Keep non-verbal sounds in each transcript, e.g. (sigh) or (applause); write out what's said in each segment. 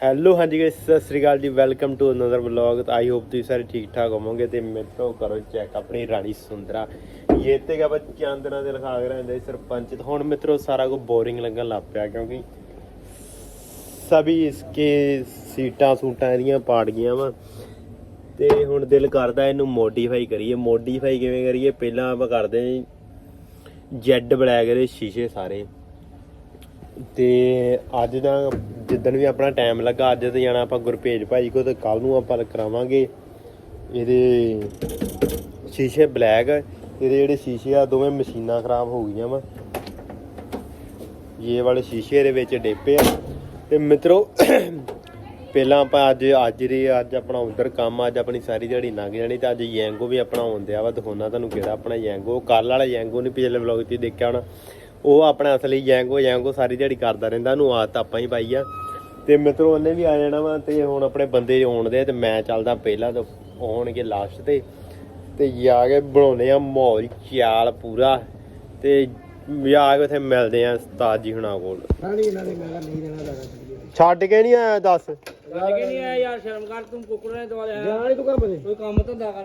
Hello ਹਾਂਜੀ guys ਸਤਿ ਸ੍ਰੀ ਅਕਾਲ ਜੀ welcome to another vlog I hope ਤੁਸੀਂ ਸਾਰੇ ਠੀਕ ਠਾਕ ਹੋਵੋਗੇ ਤੇ ਮਿੱਤਰੋ ਕਰੋ ਚੈੱਕ ਆਪਣੀ ਰਾਣੀ ਸੁੰਦਰਾ। ਇਹ ਤੇ ਗਾ ਬੱਚਿਆਂ ਦਿਨਾਂ ਦੇ ਲਿਖਾ ਕੇ ਰਹਿੰਦੇ ਸਰਪੰਚ। ਹੁਣ ਮਿੱਤਰੋ ਸਾਰਾ ਕੁਝ ਬੋਰਿੰਗ ਲੱਗਣ ਲੱਗ ਪਿਆ ਕਿਉਂਕਿ ਸਭੀ ਇਸਕੇ ਸੀਟਾਂ ਸੂਟਾਂ ਇਹਦੀਆਂ ਪਾੜ ਗਈਆਂ ਵਾ। ਤੇ ਹੁਣ ਦਿਲ ਕਰਦਾ ਇਹਨੂੰ ਮੋਡੀਫਾਈ ਕਰੀਏ। ਮੋਡੀਫਾਈ ਕਿਵੇਂ ਕਰੀਏ? ਪਹਿਲਾਂ ਆਪਾਂ ਕਰਦੇ ਹਾਂ ਜੈਡ ਬਲੈਕ ਦੇ ਸ਼ੀਸ਼ੇ ਸਾਰੇ। ਤੇ ਅੱਜ ਦਾ ਜਿੱਦਣ ਵੀ ਆਪਣਾ ਟਾਈਮ ਲੱਗਾ, ਅੱਜ ਤੇ ਜਾਣਾ ਆਪਾਂ ਗੁਰਪੇਜ ਭਾਈ ਕੋ ਤੇ ਕੱਲ ਨੂੰ ਆਪਾਂ ਕਰਾਵਾਂਗੇ ਇਹਦੇ ਸ਼ੀਸ਼ੇ ਬਲੈਕ ਇਹਦੇ ਜਿਹੜੇ ਸ਼ੀਸ਼ੇ ਆ, ਦੋਵੇਂ ਮਸ਼ੀਨਾਂ ਖਰਾਬ ਹੋ ਗਈਆਂ ਵਾ। ਇਹ ਵਾਲੇ ਸ਼ੀਸ਼ੇ ਦੇ ਵਿੱਚ ਡੇਪੇ ਆ। ਤੇ ਮਿੱਤਰੋ, ਪਹਿਲਾਂ ਆਪਾਂ ਅੱਜ ਅੱਜ ਦੇ ਅੱਜ ਆਪਣਾ ਉਧਰ ਕੰਮ ਅੱਜ ਆਪਣੀ ਸਾਰੀ ਦਿਹਾੜੀ ਲੰਘ ਜਾਣੀ ਤੇ ਅੱਜ ਯੈਂਗੋ ਵੀ ਆਪਣਾ ਹੁੰਦਿਆ ਵਾ, ਦਿਖਾਉਣਾ ਤੁਹਾਨੂੰ ਕਿਹੜਾ ਆਪਣਾ ਯੈਂਗੋ ਕੱਲ ਵਾਲਾ ਯੈਂਗੋ ਨਹੀਂ ਪਿਛਲੇ ਵਲੌਗ 'ਚ ਦੇਖਿਆ ਹੋਣਾ। ਉਹ ਆਪਣਾ ਅਸਲੀ ਯੈਂਗੋ ਯੈਂਗੋ ਸਾਰੀ ਦਿਹਾੜੀ ਕਰਦਾ ਰਹਿੰਦਾ ਉਹਨੂੰ ਆਦਤ ਆਪਾਂ ਹੀ ਪਾਈ ਆ। ਤੇ ਮਿੱਤਰੋ ਉਹਨੇ ਵੀ ਆ ਜਾਣਾ ਵਾ ਤੇ ਹੁਣ ਆਪਣੇ ਬੰਦੇ ਆਉਣ ਦੇ ਤੇ ਮੈਂ ਚੱਲਦਾ ਪਹਿਲਾਂ ਤੇ ਆਉਣਗੇ ਲਾਸਟ ਤੇ। ਤੇ ਜਾ ਕੇ ਬਣਾਉਨੇ ਆ ਮਾਹੌਲ ਚਾਲ ਪੂਰਾ। ਤੇ ਜਾ ਕੇ ਉੱਥੇ ਮਿਲਦੇ ਆ ਉਸਤਾਦ ਜੀ ਹੁਣਾਂ ਕੋਲ। ਛੱਡ ਕੇ। ਨਹੀਂ ਆਇਆ ਦੱਸ? ਗੱਲ ਕਿ ਨਹੀਂ ਆਇਆ ਯਾਰ ਸ਼ਰਮ ਕਰ ਤੂੰ ਕੁੱਕੜ ਨੇ ਦਵਾ ਲਿਆ ਜਾਣੀ ਤੂੰ ਕੰਮ ਤੇ ਕੋਈ ਕੰਮ ਧੰਦਾ ਕਰ।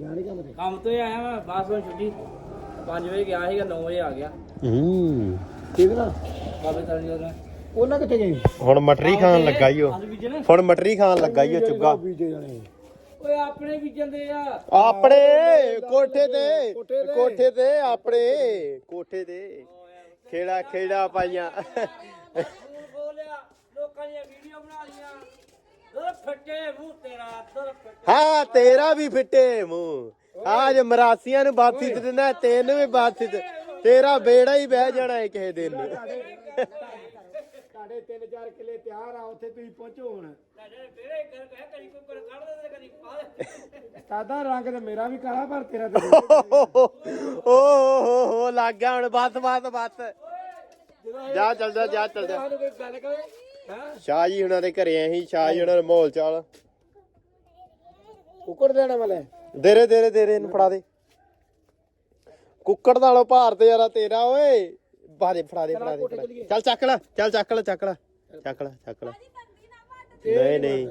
ਜਾਣੀ ਕੰਮ ਤੇ ਕੰਮ ਤੋਂ ਹੀ ਆਇਆ ਮੈਂ ਬਸ ਹੁਣ ਛੁੱਟੀ। 5 ਵਜੇ ਗਿਆ ਸੀਗਾ 9 ਵਜੇ ਆ ਗਿਆ। ਹੂੰ। ਠੀਕ ਨਾ? ਬਾਬੇ ਤਰਨ ਜੀ ਉਹਨਾਂ ਕਿੱਥੇ ਗਏ? ਹੁਣ ਮਟਰੀ ਖਾਣ ਲੱਗਾ ਈ ਉਹ। ਹੁਣ ਮਟਰੀ ਖਾਣ ਲੱਗਾ ਈ ਉਹ ਚੁੱਗਾ। ਬੀਜੇ ਜਾਣੇ। ਓਏ ਆਪਣੇ ਬੀਜਣ ਦੇ ਆ। ਆਪਣੇ ਕੋਠੇ ਤੇ ਕੋਠੇ ਤੇ। ਆਪਣੇ ਕੋਠੇ ਤੇ। ਖੇੜਾ ਖੇੜਾ ਪਾਈਆਂ। ਮੂੰਹ ਖੋਲਿਆ ਲੋਕਾਂ ਦੀਆਂ ਵੀਡੀਓ ਬਣਾ ਲੀਆਂ ਦਰ ਫੱਟੇ ਮੂੰਹ ਤੇਰਾ ਦਰ ਫੱਟੇ। ਹਾਂ ਤੇਰਾ ਵੀ ਫਿੱਟੇ ਮੂੰਹ। ਆਜ ਮਰਾਸੀਆਂ ਨੂੰ ਬਾਥੀ ਤੇ ਦਿੰਦਾ ਤੈਨੂੰ ਵੀ ਬਾਥੀ ਤੇ ਤੇਰਾ ਬੇੜਾ ਹੀ ਬਹਿ ਜਾਣਾ ਹੈ ਕਿਸੇ ਦਿਨ। ਨੂੰ ਤੁਹਾਡੇ 3-4 ਕਿਲੇ ਤਿਆਰ ਆ ਉੱਥੇ ਤੁਸੀਂ ਪਹੁੰਚੋ ਹੁਣ। ਸਾਡੇ ਬੇੜੇ ਕਰ ਕਹਿ ਕਦੀ ਕੁੱਕੜ ਕੱਢ ਦੇ ਤੇ ਕਦੀ ਪਾ ਦੇ ਸਾਦਾ ਰੰਗ ਤੇ ਮੇਰਾ ਵੀ ਕਾਲਾ ਪਰ ਤੇਰਾ ਤੇ ਓ ਹੋ ਹੋ ਲੱਗ ਗਿਆ ਹੁਣ ਬਸ ਬਸ ਬਸ। ਜਾ ਚੱਲ ਜਾ ਜਾ ਚੱਲ ਜਾ। ਸਾਨੂੰ ਕੋਈ ਗੱਲ ਕਰੇ ਹਾਂ? ਸ਼ਾਹ ਜੀ ਹੁਣਾਂ ਦੇ ਘਰੇ ਅਸੀਂ ਸ਼ਾਹ ਜੀ ਹੁਣਾਂ ਦਾ ਮਾਹੌਲ ਚਾਲ। ਕੁੱਕੜ ਦੇਣਾ ਮਲੇ ਦੇਰੇ ਦੇਰੇ ਦੇਰੇ ਇਹਨੂੰ ਫੜਾ ਦੇ। ਕੁੱਕੜ ਨਾਲੋਂ ਭਾਰ ਤੇ ਯਾਰਾ ਤੇਰਾ ਓਏ। ਬਾਦੇ ਫੜਾ ਦੇ ਫੜਾ ਦੇ ਫੜਾ ਦੇ। ਚੱਲ ਚੱਕ ਲੈ ਚੱਲ ਚੱਕ ਲੈ ਚੱਕ ਲੈ ਚੱਕ ਲੈ ਚੱਕ ਲੈ। ਨਹੀਂ ਨਹੀਂ।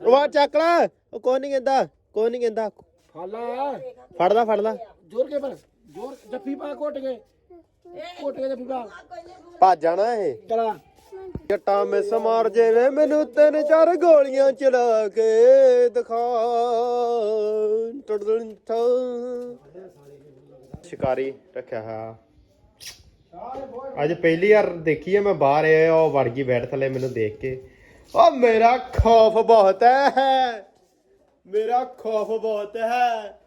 ਆ ਚੱਕ ਲੈ। ਉਹ ਕੋਈ ਨਹੀਂ ਕਹਿੰਦਾ ਕੋਈ ਨਹੀਂ ਕਹਿੰਦਾ। ਫਾਲਾ ਫੜਦਾ ਫੜਦਾ ਜ਼ੋਰ ਕੇ ਪਰ ਜ਼ੋਰ। ਜੱਫੀ ਪਾ ਘੁੱਟ ਕੇ। ਘੁੱਟ ਕੇ ਜੱਫੀ ਪਾ। ਭੱਜ ਜਾਣਾ ਇਹ। ਚਲਾ। ਜੱਟਾਂ ਮਿਸ ਮਾਰ ਜੇ ਮੈਨੂੰ ਤਿੰਨ ਚਾਰ ਗੋਲੀਆਂ ਚਲਾ ਕੇ ਦਿਖਾ। ਟੜਦਣ ਥਾ ਸ਼ਿਕਾਰੀ ਰੱਖਿਆ ਹੈ ਅੱਜ ਪਹਿਲੀ ਵਾਰ ਦੇਖੀ ਹੈ ਮੈਂ ਬਾਹਰ ਆਇਆ ਉਹ ਵੜ ਗਈ ਬੈਠ ਥੱਲੇ ਮੈਨੂੰ ਦੇਖ ਕੇ। ਓ, ਮੇਰਾ ਖੌਫ ਬਹੁਤ ਹੈ। ਮੇਰਾ ਖੌਫ ਬਹੁਤ ਹੈ।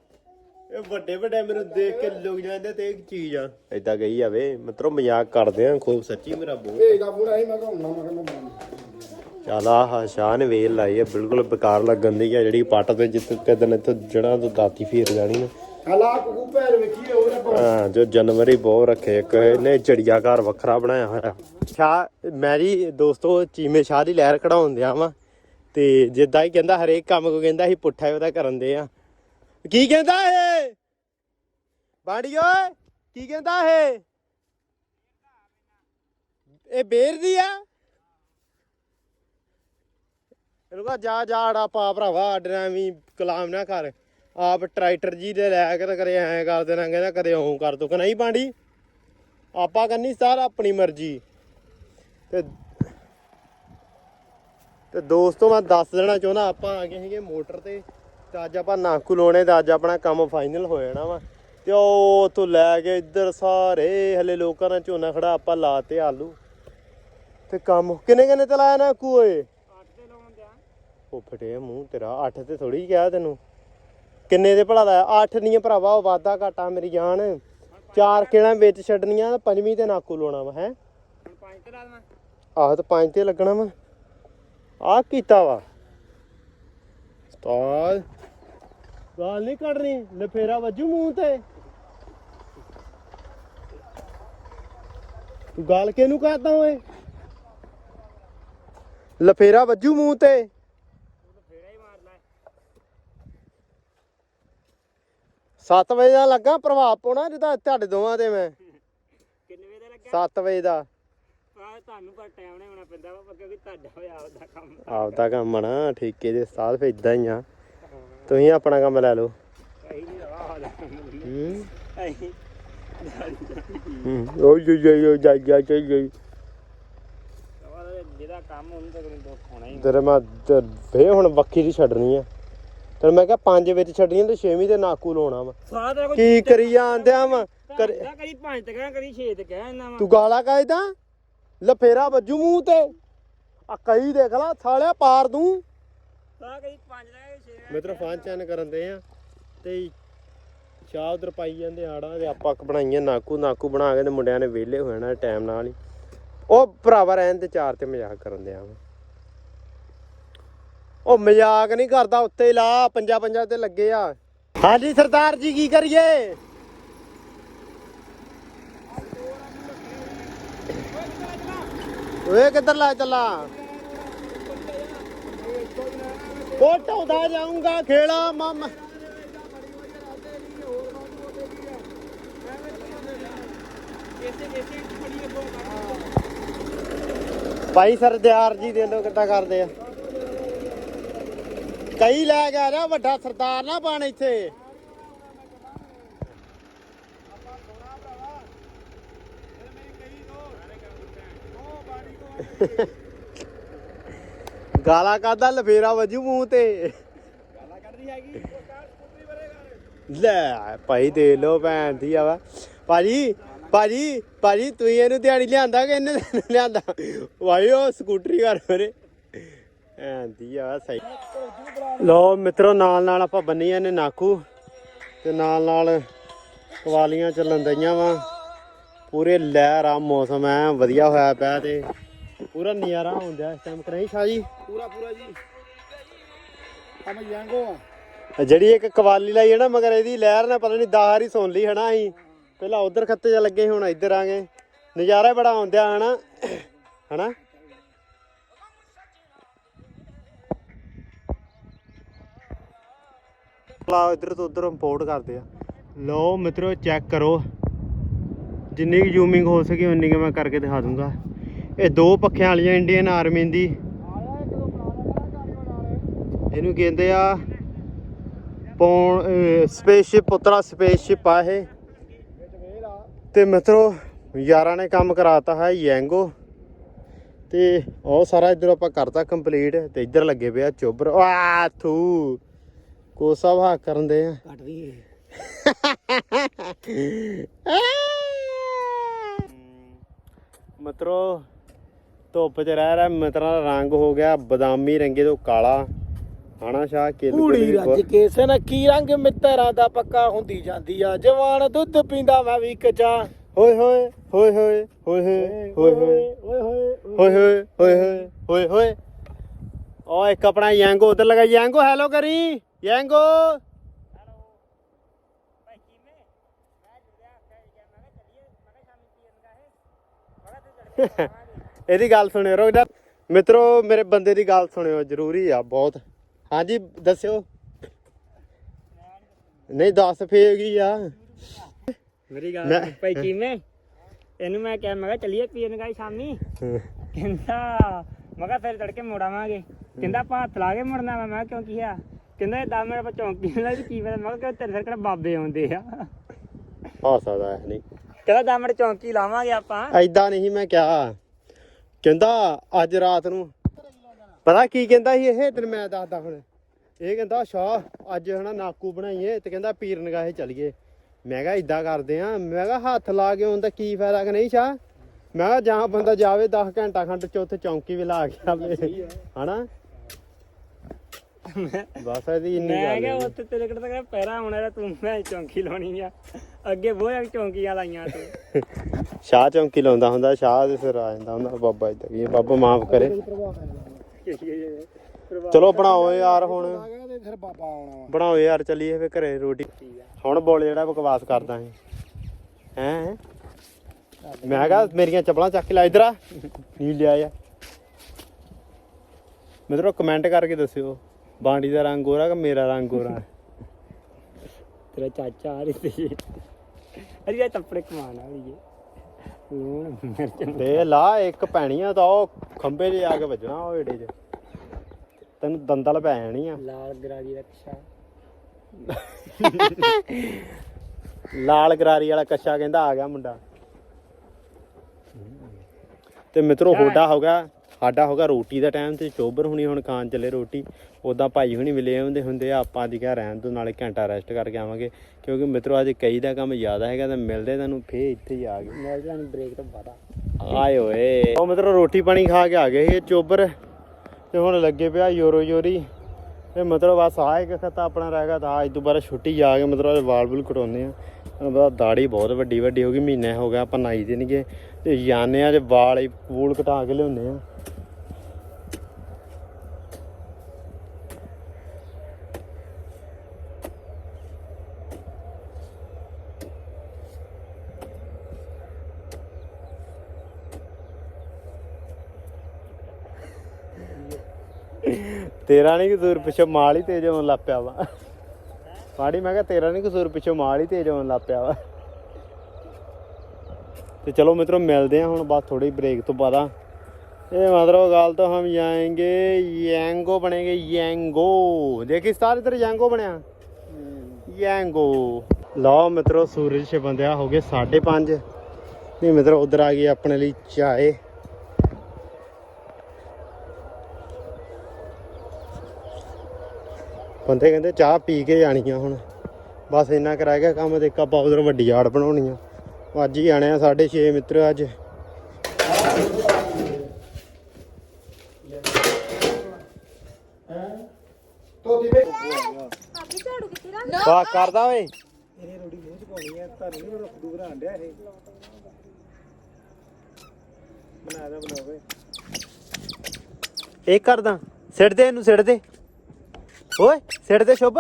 ਇਹ ਵੱਡੇ ਵੱਡੇ ਮੈਨੂੰ ਦੇਖ ਕੇ ਲੁਕ ਜਾਂਦੇ ਤੇ ਇੱਕ ਚੀਜ਼ ਆ। ਏਦਾਂ ਗਈ ਜਾਵੇ ਮਿੱਤਰੋ ਮਜ਼ਾਕ ਕਰਦੇ ਆ ਖੂਬ ਸੱਚੀ ਮੇਰਾ ਬਹੁਤ ਭੇਜਦਾ ਪੂਰਾ ਹੀ ਮੈਂ ਘੁੰਮਣਾ ਮੈਂ ਕਹਿੰਦਾ ਚੱਲ ਆਹ ਸ਼ਾਹ ਨੇ ਵੇਲ ਲਾਈ ਹੈ ਬਿਲਕੁਲ ਬੇਕਾਰ ਲੱਗਣ ਦੀ ਆ ਜਿਹੜੀ ਪੱਟ ਤੇ ਜਿੱਤ ਕਦਨ ਇੱਥੋਂ ਜੜਾਂ ਤੋਂ ਦਾਤੀ ਫੇਰ ਜਾਣੀ ਆ। ਹਾਲਾ ਕੁਕੂ ਪੈਰ ਵੇਖੀ ਉਹ ਰੱਬ ਹਾਂ ਜੋ ਜਨਵਰੀ ਬਹੁਤ ਰੱਖੇ ਇੱਕ ਇਹਨੇ ਚੜੀਆ ਘਰ ਵੱਖਰਾ ਬਣਾਇਆ ਹੋਇਆ। ਸ਼ਾਹ ਮੈਂ ਜੀ ਦੋਸਤੋ ਚੀਮੇ ਸ਼ਾਹ ਦੀ ਲਹਿਰ ਕਢਾਉਣ ਦਿਆ ਵਾਂ ਤੇ ਜਿੱਦਾਂ ਹੀ ਕਹਿੰਦਾ ਹਰੇਕ ਕੰਮ ਕੋ ਕਹਿੰਦਾ ਸੀ ਪੁੱਠਾ ਉਹਦਾ ਕਰਨ ਦੇ ਆ। ਕੀ ਕਹਿੰਦਾ ਇਹ? ਬਾੜੀ ਓਏ, ਕੀ ਕਹਿੰਦਾ ਇਹ? ਇਹ ਬੇਰ ਦੀ ਆ? ਇਹਨੂੰ ਜਾ ਜਾ ਆੜਾ ਪਾ ਭਰਾਵਾ, ਆਡਰਾਂ ਵੀ ਕਲਾਮ ਨਾ ਕਰ। ਆਪ ਟਰੈਕਟਰ ਜੀ ਦੇ ਲੈ ਕੇ ਕਰੇ ਐਂ ਕਰ ਦੇਣਾ, ਕਹਿੰਦਾ ਕਦੇ ਓਂ ਕਰ ਦੋ ਕਿ ਨਹੀਂ ਪਾਂਡੀ ਆਪਾਂ ਕਰਨੀ ਸਾਰ ਆਪਣੀ ਮਰਜ਼ੀ। ਤੇ ਤੇ ਦੋਸਤੋ, ਮੈਂ ਦੱਸ ਦੇਣਾ ਚਾਹੁੰਦਾ, ਆਪਾਂ ਆ ਗਏ ਸੀਗੇ ਮੋਟਰ ਤੇ ਤੇ ਅੱਜ ਆਪਾਂ ਨਾਕੂ ਲਾਉਣੇ ਤੇ ਅੱਜ ਆਪਣਾ ਕੰਮ ਫਾਈਨਲ ਹੋ ਜਾਣਾ ਵਾ। ਤੇ ਉਹ ਉੱਥੋਂ ਲੈ ਕੇ ਇੱਧਰ ਸਾਰੇ ਹਲੇ ਲੋਕਾਂ ਦਾ ਝੋਨਾ ਖੜਾ ਆਪਾਂ ਲਾਤੇ ਆਲੂ। ਤੇ ਕੰਮ ਕਿੰਨੇ ਕਿੰਨੇ ਤੇ ਲਾਇਆ ਨਾਕੂ ਓਏ? ਉਹ ਫਟੇ ਮੂੰਹ ਤੇਰਾ 8 ਤੇ ਥੋੜੀ ਗਿਆ ਤੈਨੂੰ। ਕਿੰਨੇ ਦੇ ਭਲਾ ਦਾ 8 ਦੀਆਂ ਭਰਾਵਾ, ਉਹ ਵਾਦਾ ਘਾਟਾ ਮੇਰੀ ਜਾਨ। ਚਾਰ ਕਿਲਾਂ ਵਿੱਚ ਛੱਡਣੀਆਂ, ਪੰਜਵੀਂ ਤੇ ਨਾਕੂ ਲਾਉਣਾ ਵਾ, ਹੈ? ਪੰਜ ਤੇ ਲਾ ਦੇਣਾ ਆਹ ਤਾਂ ਪੰਜ ਤੇ ਲੱਗਣਾ ਵਾ। ਆ ਕੀਤਾ ਵਾ। ਉਸਤਾਦ, ਗਾਲ ਨਹੀਂ ਕੱਢਣੀ ਲਫੇਰਾ ਵੱਜੂ ਮੂੰਹ ਤੇ। ਤੂੰ ਗਾਲ ਕਿਹਨੂੰ ਕਰਦਾ ਓਏ? ਲਫੇਰਾ ਵੱਜੂ ਮੂੰਹ ਤੇ। ਫੇਰਾ ਹੀ ਮਾਰ ਲੈ 7 ਵਜੇ ਦਾ ਲੱਗਾ ਪ੍ਰਭਾਵ ਪਾਉਣਾ ਜਿੱਦਾਂ ਤੁਹਾਡੇ ਦੋਵਾਂ ਤੇ ਮੈਂ। ਕਿੰਨੇ ਵਜੇ ਦਾ ਲੱਗਾ? 7 ਵਜੇ ਦਾ। ਆ ਤੁਹਾਨੂੰ ਪਰ ਟਾਈਮ ਨਹੀਂ ਹੋਣਾ ਪੈਂਦਾ ਵਾ ਕਿਉਂਕਿ ਤੁਹਾਡਾ ਹੋਇਆ ਉਹਦਾ ਕੰਮ ਆਪਦਾ ਕੰਮ ਆ ਨਾ ਠੇਕੇ ਦੇ ਸਾਥ ਫੇ ਇਦਾਂ ਹੀ ਆ। ਤੁਸੀਂ ਆਪਣਾ ਕੰਮ ਲੈ ਲਓ। ਹੂੰ। ਹੂੰ ਓਏ ਜਈ ਜਈ ਜਾ ਜਾ ਜਾ ਜਾ ਜਿਹਦਾ ਕੰਮ ਉਹਨੂੰ ਤਾਂ ਕੋਈ ਦੁੱਖ ਹੋਣਾ ਹੀ ਤੇਰੇ ਮੈਂ ਤੇ ਫੇ ਹੁਣ ਵੱਖੀ ਦੀ ਛੱਡਣੀ ਆ। ਤੇ ਮੈਂ ਕਿਹਾ ਪੰਜ ਵਿੱਚ ਛੱਡਣੀ ਆ ਤੇ ਛੇਵੀਂ ਤੇ ਨਾਕੂ ਲਾਉਣਾ ਵਾ। ਕੋਈ ਕੀ ਕਰੀ ਜਾਂਦਿਆ ਵਾ? ਕਰ ਕਰ ਪੰਜ ਤੇ ਕਹਿ ਕਦੀ ਛੇ ਤੇ ਕਹਿ ਇੰਨਾ ਵਾ। ਤੂੰ ਗਾਲਾਂ ਕਾਇਦਾ ਲਫੇਰਾ ਵੱਜੂ ਮੂੰਹ ਤੇ। ਆ ਕਈ ਦੇਖ ਲਾ ਸਾਲਿਆ ਪਾਰ ਦੂੰ ਸਾਹ ਕਦੀ ਪੰਜ ਦਾ ਛੇ ਦਾ ਮਿੱਤਰ ਫਾਨ ਚੈਨ ਕਰਨ ਦੇ ਆ। ਤੇ ਚਾਹ ਉਧਰ ਪਾਈ ਜਾਂਦੇ ਆੜਾਂ ਦੇ, ਆਪਾਂ ਬਣਾਈਆਂ, ਨਾਕੂ ਨਾਕੂ ਬਣਾ ਕੇ ਤੇ ਮੁੰਡਿਆਂ ਨੇ ਵਿਹਲੇ ਹੋ ਜਾਣਾ ਟਾਈਮ ਨਾਲ ਹੀ। ਉਹ ਭਰਾਵਾ ਰਹਿਣ ਤੇ ਚਾਰ ਤੇ ਮਜ਼ਾਕ ਕਰਨ ਦੇ ਉਹ ਮਜ਼ਾਕ ਨਹੀਂ ਕਰਦਾ ਉੱਤੇ ਲਾ ਪੰਜਾ ਪੰਜਾ ਤੇ ਲੱਗੇ ਆ। ਹਾਂਜੀ, ਸਰਦਾਰ ਜੀ, ਕੀ ਕਰੀਏ? ਓਏ, ਕਿੱਧਰ ਲਾ ਚੱਲਾ? ਉਹ ਢਾਉਂਦਾ ਜਾਊਂਗਾ ਖੇੜਾ ਮਮ। ਭਾਈ ਸਰਦਾਰ ਜੀ ਦੇ ਲੋ ਕਿੱਦਾਂ ਕਰਦੇ ਆ? ਕਈ ਲੈ ਗਿਆ ਨਾ ਵੱਡਾ ਸਰਦਾਰ ਨਾ ਬਣ ਇੱਥੇ। ਗਾਲਾਂ ਕੱਢਦਾ, ਲਫੇਰਾ ਵਜੂ ਮੂੰਹ ਤੇ। ਲੈ, ਭਾਈ ਦੇ ਲੋ ਭੈਣ ਦੀ ਆ ਭਾਜੀ ਭਾਜੀ ਭਾਜੀ ਤੂੰ ਇਹਨੂੰ ਦਿਹਾੜੀ ਲਿਆਂਦਾ ਕਿ ਇਹਨੇ ਤੈਨੂੰ ਲਿਆਂਦਾ? ਭਾਈ ਉਹ ਸਕੂਟਰੀ ਕਰ ਮੇਰੇ ਭੈਣ ਦੀ ਆ ਸਹੀ। ਲੋ ਮਿੱਤਰੋ ਨਾਲ ਨਾਲ ਆਪਾਂ ਬੰਨੀਆਂ ਨੇ ਨਾਕੂ ਤੇ ਨਾਲ ਨਾਲ ਕਵਾਲੀਆਂ ਚੱਲਣ ਦਈਆਂ ਵਾ। ਪੂਰੇ ਲਹਿਰ ਆ ਮੌਸਮ ਐ ਵਧੀਆ ਹੋਇਆ ਪਿਆ ਤੇ। ਪੂਰਾ ਨਜ਼ਾਰਾ ਹੁੰਦਾ ਇਸ ਟਾਈਮ ਕਰਾਈ ਸ਼ਾਹ ਜੀ? ਪੂਰਾ ਪੂਰਾ ਜੀ। ਆ ਮੈਂ ਆ ਜਿਹੜੀ ਇੱਕ ਕਵਾਲੀ ਲਾਈ ਹੈ ਨਾ ਮਗਰ ਇਹਦੀ ਲਹਿਰ ਨੇ ਪਤਾ ਨਹੀਂ ਦਾਹਰ ਹੀ ਸੁਣ ਲਈ ਹਨਾ ਅਸੀਂ। ਪਹਿਲਾਂ ਉਧਰ ਖੱਤੇ ਜਾ ਲੱਗੇ, ਹੁਣ ਇੱਧਰ ਆ ਗਏ। ਨਜ਼ਾਰਾ ਬੜਾ ਆਉਂਦਿਆ, ਹਨਾ? ਹਨਾ? ਲਾ ਇੱਧਰ ਤੋਂ ਉਧਰ ਇੰਪੋਰਟ ਕਰਦੇ ਆ। ਲਓ, ਮਿੱਤਰੋ ਚੈੱਕ ਕਰੋ। ਜਿੰਨੀ ਕੁ ਜ਼ੂਮਿੰਗ ਹੋ ਸਕੇ, ਉਨੀ ਕੁ ਮੈਂ ਕਰਕੇ ਦਿਖਾ ਦੂੰਗਾ। ਇਹ ਦੋ ਪੱਖਿਆਂ ਵਾਲੀਆਂ ਇੰਡੀਅਨ ਆਰਮੀ ਦੀ। ਇਹਨੂੰ ਕਹਿੰਦੇ ਆ, ਪੌਣ ਸਪੇਸਸ਼ਿਪ ਪੁੱਤਰਾ ਸਪੇਸਸ਼ਿਪ ਆ ਇਹ। ਤੇ ਮਿੱਤਰੋ ਯਾਰਾਂ ਨੇ ਕੰਮ ਕਰਾਤਾ ਹੈ ਯੈਂਗੋ ਤੇ ਉਹ ਸਾਰਾ ਇਧਰ ਆਪਾਂ ਕਰਤਾ ਕੰਪਲੀਟ ਤੇ ਇੱਧਰ ਲੱਗੇ ਪਿਆ ਚੋਬਰ। ਆ ਥੂ। ਕੋਸਾ ਵਾ ਕਰਨ ਦੇ ਆ। ਕੱਟ ਦੀ (laughs) ਮਿੱਤਰੋ ਧੁੱਪ 'ਚ ਰਹਿ ਰਿਹਾ ਮਿੱਤਰਾਂ ਦਾ ਰੰਗ ਹੋ ਗਿਆ ਬਦਾਮੀ ਰੰਗੇ ਤੋਂ ਕਾਲਾ। ਹਣਾ ਸ਼ਾਹ ਕਿਲ ਕੂੜੀ ਰੱਜ ਕੇ ਸਨੱਖੀ ਰੰਗ ਮਿੱਤਰਾਂ ਦਾ ਪੱਕਾ ਹੁੰਦੀ ਜਾਂਦੀ ਆ। ਜਵਾਨ ਦੁੱਧ ਪੀਂਦਾ ਮੈਂ ਵੀ ਕਚਾ ਹੋਏ ਹੋਏ ਹੋਏ ਹੋਏ ਹੋਏ ਹੋਏ ਹੋਏ ਹੋਏ ਓਏ ਹੋਏ। ਹੋਏ ਹੋਏ ਹੋਏ ਹੋਏ ਹੋਏ ਹੋਏ। ਉਹ ਇੱਕ ਆਪਣਾ ਯੈਂਗੋ ਉਧਰ ਲਗਾ ਯੈਂਗੋ ਹੈਲੋ ਕਰੀ। ਯੈਂਗੋ। ਇਹਦੀ ਗੱਲ ਸੁਣਿਓ ਰੋ ਮਿੱਤਰੋ ਮੇਰੇ ਬੰਦੇ ਦੀ ਗੱਲ ਸੁਣਿਓ। ਜ਼ਰੂਰੀ ਆ ਬਹੁਤ। ਹਾਂਜੀ ਦੱਸਿਓ। ਨਹੀਂ ਦੱਸ ਫੇਰ ਕੀ ਆ? ਮੇਰੀ ਮੈਂ- ਗੱਲ ਭਾਈ ਕਿਵੇਂ? ਇਹਨੂੰ ਮੈਂ ਕਿਹਾ ਮੈਂ ਕਿਹਾ ਚੱਲੀਏ ਪੀਣ ਗਾਈ ਸ਼ਾਮੀ। ਕਹਿੰਦਾ ਮੈਂ ਕਿਹਾ ਫਿਰ ਤੜਕੇ ਮੋੜਾਵਾਂਗੇ ਕਹਿੰਦਾ ਆਪਾਂ ਹੱਥ ਲਾ ਕੇ ਮੁੜਨਾ ਵਾ। ਮੈਂ ਕਿਹਾ ਕਿਉਂ ਕੀ ਆ? ਕਹਿੰਦਾ ਇਹ ਮਿੰਟ ਆਪਾਂ ਚੌਂਕੀ ਨਾਲ ਵੀ ਕੀ ਪਤਾ। ਮੈਂ ਕਿਹਾ ਤੇਰੇ ਫਿਰ ਕਿਹੜਾ ਬਾਬੇ ਆਉਂਦੇ ਆ? ਹੋ ਸਕਦਾ ਹੈ ਨਹੀਂ। ਕਹਿੰਦਾ 10 ਮਿੰਟ ਚੌਂਕੀ ਲਾਵਾਂਗੇ ਆਪਾਂ। ਐਦਾਂ ਨਹੀਂ ਮੈਂ ਕਿਹਾ। ਕਹਿੰਦਾ ਅੱਜ ਰਾਤ ਨੂੰ ਪਤਾ ਕੀ ਕਹਿੰਦਾ ਸੀ ਇਹ? ਤੈਨੂੰ ਮੈਂ ਦੱਸਦਾ ਹੁਣ। ਇਹ ਕਹਿੰਦਾ ਸ਼ਾਹ ਅੱਜ ਹਨਾ ਨਾਕੂ ਬਣਾਈਏ ਤੇ ਕਹਿੰਦਾ ਪੀਰ ਨਗਾਹੇ ਚਲੀਏ। ਮੈਂ ਕਿਹਾ ਇਦਾਂ ਕਰਦੇ ਆ। ਮੈਂ ਕਿਹਾ ਹੱਥ ਲਾ ਕੇ ਆਉਣ ਦਾ ਕੀ ਫਾਇਦਾ ਕਿ ਨਹੀਂ ਸ਼ਾਹ? ਮੈਂ ਕਿਹਾ ਜਾਂ ਬੰਦਾ ਜਾਵੇ 10 ਘੰਟਾ ਖੰਡ ਚ ਉੱਥੇ ਚੌਂਕੀ ਵੀ ਲਾ ਕੇ ਆਵੇ। ਹਨਾ? ਬਸ ਇਹਦੀ ਇੰਨੀ ਮੈਂ ਗੱਲ ਕਿਹਾ ਹੈ। ਉੱਥੇ ਤੇਰੇ ਕਿਹੜਾ ਤੱਕ ਪੈਰਾ ਹੋਣਾ ਤੇ ਤੂੰ ਮੈਂ ਚੌਂਕੀ ਲਾਉਣੀ ਆ। ਅੱਗੇ ਬਹੁਤ ਚੌਂਕੀਆਂ ਲਾਈਆਂ ਤੂੰ। ਸ਼ਾਹ ਚੌਂਕੀ ਲਾਉਂਦਾ ਹੁੰਦਾ ਸ਼ਾਹ ਦੇ ਸਿਰ ਆ ਜਾਂਦਾ ਹੁੰਦਾ ਬਾਬਾ ਇਦਾਂ ਕੀ ਬਾਬਾ ਮਾਫ ਕਰੇ। ਚਲੋ ਬਣਾਓ ਯਾਰ ਹੁਣ। ਆ ਗਿਆ ਤੇ ਫਿਰ ਬਾਬਾ ਆਉਣਾ ਵਾ। ਬਣਾਓ ਯਾਰ ਚੱਲੀਏ ਫੇ ਘਰੇ ਰੋਟੀ। ਹੁਣ ਬੋਲ ਜਿਹੜਾ ਬਕਵਾਸ ਕਰਦਾ ਹੈ? ਹੈ ਮੈਂ ਕਿਹਾ ਮੇਰੀਆਂ ਚੱਪਲਾਂ ਚੱਕ ਕੇ ਲਾ ਇਧਰ ਆ। ਨਹੀਂ ਲਿਆ ਆ ਮਿੱਤਰੋ ਕਮੈਂਟ ਕਰਕੇ ਦੱਸਿਓ ਬਾਂਡੀ ਦਾ ਰੰਗ ਗੋਰਾ ਕਿ ਮੇਰਾ ਰੰਗ ਗੋਰਾ? ਤੇਰਾ ਚਾਚਾ ਆ ਰਹੀ ਸੀ। ਅਰੇ ਇਹ ਤੱਪੜੇ ਕਮਾਨ ਵਾਲੀ ਹੈ ਲੂਣ ਮਿਰਚ ਤੇ ਲਾ ਇੱਕ ਪੈਣੀ ਆ ਤਾਂ ਉਹ ਖੰਬੇ 'ਚ ਜਾ ਕੇ ਵੱਜਣਾ ਉਹ ਏੜੇ 'ਚ। ਤੈਨੂੰ ਦੰਦਲ ਪੈ ਜਾਣੀ ਆ ਲਾਲ ਗਰਾਰੀ ਰਕਸ਼ਾ ਲਾਲ ਗਰਾਰੀ ਵਾਲਾ ਕੱਛਾ ਕਹਿੰਦਾ ਆ ਗਿਆ ਮੁੰਡਾ। ਤੇ ਮਿੱਤਰੋ ਹੋਡਾ ਹੋਗਾ ਸਾਡਾ ਹੋਗਾ ਰੋਟੀ ਦਾ ਟਾਈਮ ਤੇ ਚੋਬਰ ਹੁਣੀ ਹੁਣ ਖਾਣ ਚੱਲੇ ਰੋਟੀ ਉਦਾਂ ਭਾਈ ਹੁਣੀ ਮਿਲੇ ਹੁੰਦੇ ਹੁੰਦੇ ਆ ਆਪਾਂ ਅੱਜ ਕਿਹਾ ਰਹਿਣ ਤੋਂ ਨਾਲੇ ਘੰਟਾ ਰੈਸਟ ਕਰਕੇ ਆਵਾਂਗੇ। ਕਿਉਂਕਿ ਮਿੱਤਰੋ ਅੱਜ ਕਈ ਦਾ ਕੰਮ ਜ਼ਿਆਦਾ ਹੈਗਾ ਤੇ ਮਿਲਦੇ ਤੁਹਾਨੂੰ ਫੇਰ ਇੱਥੇ ਹੀ ਆ ਗਏ। ਮੈਂ ਤੁਹਾਨੂੰ ਬ੍ਰੇਕ ਤੋਂ ਬਾਅਦ ਆਏ ਓਏ ਉਹ ਮਤਲਬ ਰੋਟੀ ਪਾਣੀ ਖਾ ਕੇ ਆ ਗਏ ਇਹ ਚੋਬਰ ਤੇ ਹੁਣ ਲੱਗੇ ਪਿਆ ਯੋਰੋ ਯੋਰੀ। ਤੇ ਮਤਲਬ ਬਸ ਆ ਇੱਕ ਖਤਾ ਆਪਣਾ ਰਹਿ ਗਿਆ ਤਾਂ ਅੱਜ ਦੁਬਾਰਾ ਛੁੱਟੀ ਜਾ ਕੇ ਮਤਲਬ ਵਾਲ ਵੁਲ ਕਟਾਉਨੇ ਆ। ਤੁਹਾਨੂੰ ਪਤਾ ਦਾੜੀ ਬਹੁਤ ਵੱਡੀ ਵੱਡੀ ਹੋ ਗਈ ਮਹੀਨਾ ਹੋ ਗਿਆ ਆਪਾਂ ਨਾਈ ਦੇਣਗੇ ਤੇ ਜਾਣੇ ਆ ਜੇ ਵਾਲ ਹੀ ਵੂਲ ਕਟਾ ਕੇ ਲਿਆਉਨੇ ਆ। ਤੇਰਾ ਨਹੀਂ ਕਸੂਰ ਪਿੱਛੋਂ ਮਾਲ ਹੀ ਤੇਜ਼ ਹੋਣ ਲੱਗ ਪਿਆ ਵਾ। ਪਾੜੀ ਮੈਂ ਕਿਹਾ ਤੇਰਾ ਨਹੀਂ ਕਸੂਰ ਪਿੱਛੋਂ ਮਾਲ ਹੀ ਤੇਜ਼ ਹੋਣ ਲੱਗ ਪਿਆ ਵਾ। ਤੇ ਚਲੋ ਮਿੱਤਰੋ, ਮਿਲਦੇ ਆ ਹੁਣ ਬਸ ਥੋੜੀ ਬ੍ਰੇਕ ਤੋਂ ਬਾਅਦ। ਇਹ ਮਤਲਬ ਗੱਲ ਤਾਂ ਹਮ ਜਾਏਂਗੇ, ਯੈਂਗੋ ਬਣेंगे ਯੈਂਗੋ। ਦੇਖੀ ਸਤਾਰ ਇਧਰ ਯੈਂਗੋ ਬਣਿਆ? ਯੈਂਗੋ। ਲਓ ਮਿੱਤਰੋ, ਸੂਰਜ ਛਿਪੰਦਿਆ ਹੋ ਗਏ 5:30 ਨਹੀਂ ਮਿੱਤਰੋ, ਉਧਰ ਆ ਗਈ ਆਪਣੇ ਲਈ ਚਾਏ। ਬੰਦੇ ਕਹਿੰਦੇ ਚਾਹ ਪੀ ਕੇ ਜਾਣੀ ਆ ਹੁਣ। ਬਸ ਇੰਨਾ ਕਰ ਰਹਿ ਗਿਆ ਕੰਮ ਤੇ, ਇੱਕ ਆਪਾਂ ਵੱਡੀ ਆੜ ਬਣਾਉਣੀ ਆ। ਅੱਜ ਹੀ ਆਣੇ ਆ 6:30 ਮਿੱਤਰ ਅੱਜ। ਵਾਹ ਕਰਦਾ ਓਏ। ਇਹ ਰੋੜੀ ਮੂੰਹ ਚ ਪਾਉਣੀ ਆ ਤੁਹਾਨੂੰ ਨਹੀਂ ਰੱਖ ਦੂ ਘਰਾਂ ਇਹ ਬਣਾ ਦਾ ਬਣਾਵੇ ਇਹ ਕਰਦਾ, ਸਿੱਟ ਦੇ ਇਹਨੂੰ, ਸਿੱਟ ਦੇ। ਓਏ ਸਿੱਟ ਦੇ ਸ਼ੁਭ।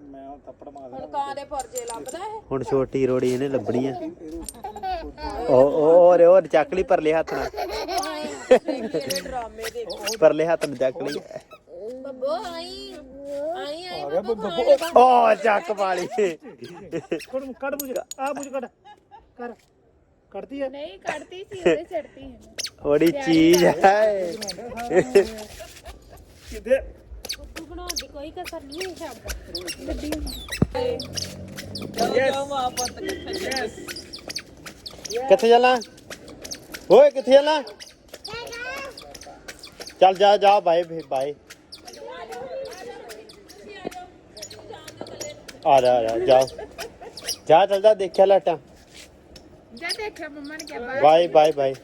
ਮੈਂ ਹੁਣ ਥੱਪੜ ਮਾਰ ਹੁਣ ਕਾਂ ਦੇ ਪਰਜੇ ਲੱਭਦਾ ਇਹ? ਹੁਣ ਛੋਟੀ ਰੋੜੀ ਇਹਨੇ ਲੱਭਣੀ ਆ। ਉਹ ਉਹ ਰੇ ਉਹ ਚੱਕ ਲਈ ਪਰਲੇ ਹੱਥ ਨਾਲ। ਕਿਹੜੇ ਡਰਾਮੇ ਦੇ ਪਰਲੇ ਹੱਥ ਨਾਲ ਚੱਕ ਲਈ। ਬੱਬੋ ਆਈ ਆਈ ਆਈ ਬੱਬੋ ਓ ਚੱਕ ਪਾਲੀ ਕੱਢ ਕੱਢ ਮੁਝ ਆ ਮੁਝ ਕੱਢ। ਕਰ। ਕੱਢਦੀ ਆ? ਨਹੀਂ ਕੱਢਤੀ ਸੀ ਉਹਦੇ ਛੱਡਤੀ ਬੜੀ ਚੀਜ਼ ਹੈ ਕਿੱਦੇ? ਬੱਬੂ ਬਣਾਉਣ ਦੀ ਕੋਈ ਕਸਰ ਨਹੀਂ ਹੈ ਗੱਡੀ ਕਿੱਥੇ ਚੱਲਾਂ? ਓਏ ਕਿੱਥੇ ਚੱਲਾਂ? ਚੱਲ ਜਾ ਜਾ ਬਾਏ ਬਾਏ। ਆ ਜਾ ਆ ਜਾ ਜਾ। ਜਾ ਚੱਲ ਜਾ ਦੇਖਿਆ ਲਾਟਾਂ। ਜਾ ਦੇਖਿਆ ਮੰਮਾ ਨੇ ਕਿਹਾ ਬਾਏ ਬਾਏ ਬਾਏ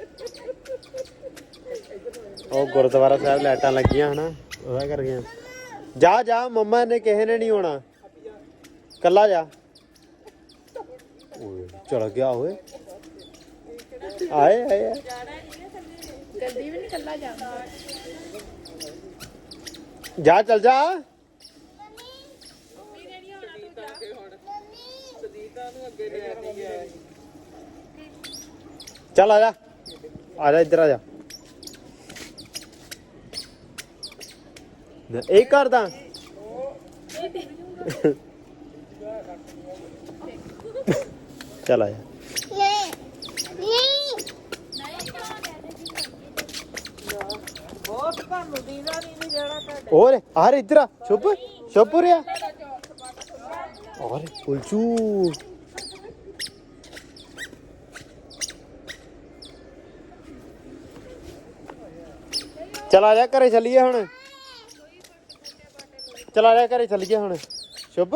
ਉਹ ਗੁਰਦੁਆਰਾ ਸਾਹਿਬ ਲਾਈਟਾਂ ਲੱਗੀਆਂ ਹਨਾ ਉਹਦਾ ਕਰ ਗਿਆ ਜਾ ਜਾ ਮੰਮਾ ਨੇ ਕਿਸੇ ਨੇ ਨਹੀਂ ਆਉਣਾ ਕੱਲਾ ਜਾ ਓਏ ਚਲ ਗਿਆ ਓਏ ਆਏ ਆਏ ਆਏ। ਗੱਡੀ ਵੀ ਨਹੀਂ ਕੱਲਾ ਜਾਂਦਾ ਜਾ ਚਲ ਜਾ ਚੱਲ ਆ ਜਾ। ਆ ਜਾ ਇੱਧਰ ਆ ਜਾ। ਨਾ, ਇਹ ਕਰਦਾ ਚੱਲ ਆ ਜਾ। ਹੋਰ ਆਰੇ ਇੱਧਰ ਆ। ਸ਼ੁਭ ਛੁੱਪ ਰਿਆ ਔਰ ਉਲਚੂ ਚਲਾ ਆ ਜਾ ਘਰੇ ਚੱਲੀਏ ਹੁਣ। ਚਲਾ ਆ ਜਾ ਘਰੇ ਚੱਲੀਏ ਹੁਣ। ਸ਼ੁਭ।